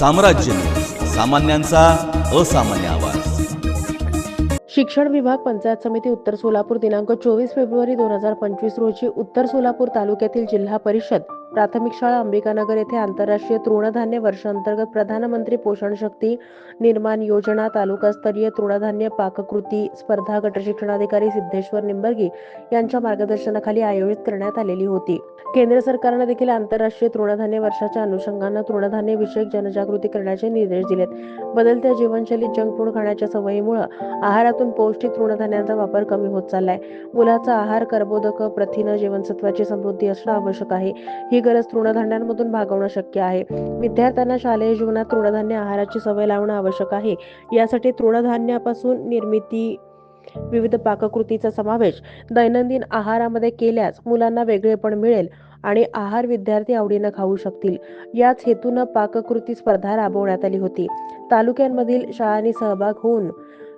साम्राज्य सामान्यांचा असामान्य आवाज. शिक्षण विभाग पंचायत समिती उत्तर सोलापूर दिनांक चोवीस फेब्रुवारी दोन हजार पंचवीस रोजी उत्तर सोलापूर तालुक्यातील जिल्हा परिषद प्राथमिक शाळा अंबिकानगर येथे आंतरराष्ट्रीय तृणधान्य वर्षांतर्गत प्रधानमंत्री पोषण शक्ती निर्माण योजना तालुकास्तरीय तृणधान्य पाककृती स्पर्धा गटशिक्षणाधिकारी सिद्धेश्वर निंबर्गी यांच्या मार्गदर्शनाखाली आयोजित करण्यात आलेली होती. केंद्र सरकारनं देखील आंतरराष्ट्रीय तृणधान्य वर्षाच्या अनुषंगानं तृणधान्य विषयक जनजागृती करण्याचे निर्देश दिलेत. बदलत्या जीवनशैलीत जंक फूड खाण्याच्या सवयीमुळे आहारातून पौष्टिक तृणधान्यांचा वापर कमी होत चाललाय. मुलाचा आहार कर्बोदक प्रथिन जीवनसत्वाची समृद्धी असणं आवश्यक आहे. ही गरज तृणधान्यांमधून भागवणं शक्य आहे. विद्यार्थ्यांना शालेय जीवनात तृणधान्य आहाराची सवय लावणं आवश्यक आहे. यासाठी तृणधान्यापासून निर्मिती विविध पाककृतीचा समावेश दैनंदिन आहारामध्ये केल्यास मुलांना वेगळेपण मिळेल आणि आहार विद्यार्थी आवडीनं खाऊ शकतील. याच हेतूनं पाककृती स्पर्धा राबवण्यात आली होती. तालुक्यांमधील शाळांनी सहभाग होऊन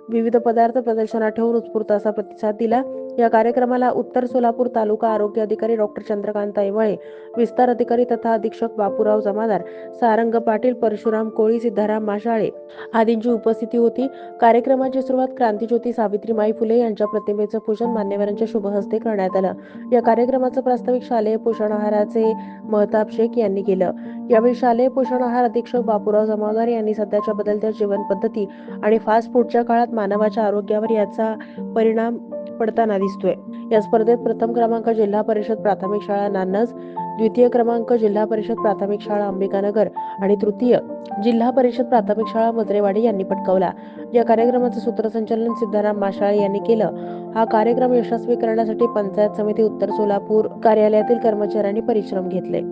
विविध पदार्थ प्रदर्शनात ठेवून उत्स्फूर्त असा प्रतिसाद दिला. या कार्यक्रमाला उत्तर सोलापूर तालुका आरोग्य अधिकारी डॉक्टर चंद्रकांत ऐवळे विस्तार अधिकारी तथा अधीक्षक बापूराव जमादार सारंग पाटील परशुराम कोळी सिद्धाराम माशाळे आदींची उपस्थिती होती. कार्यक्रमाची सुरुवात क्रांतीज्योती सावित्रीमाई फुले यांच्या प्रतिमेचं पूजन मान्यवरांच्या शुभहस्ते करण्यात आलं. या कार्यक्रमाचं प्रास्ताविक शालेय पोषण आहाराचे महताब शेख यांनी केलं. यावेळी शालेय पोषण आहार अधीक्षक बापूराव जमादार यांनी सध्याच्या बदलत्या जीवन पद्धती आणि फास्ट फूडच्या काळात मानवाच्या आरोग्यावर याचा परिणाम पडताना दिसतोय. या स्पर्धेत प्रथम क्रमांक जिल्हा परिषद प्राथमिक शाळा नान्नज द्वितीय क्रमांक जिल्हा परिषद प्राथमिक शाळा अंबिकानगर आणि तृतीय जिल्हा परिषद प्राथमिक शाळा मजरेवाडी यांनी पटकावला. या कार्यक्रमाचं सूत्रसंचालन सिद्धाराम माशाळे यांनी केलं. हा कार्यक्रम यशस्वी करण्यासाठी पंचायत समिती उत्तर सोलापूर कार्यालयातील कर्मचाऱ्यांनी परिश्रम घेतले.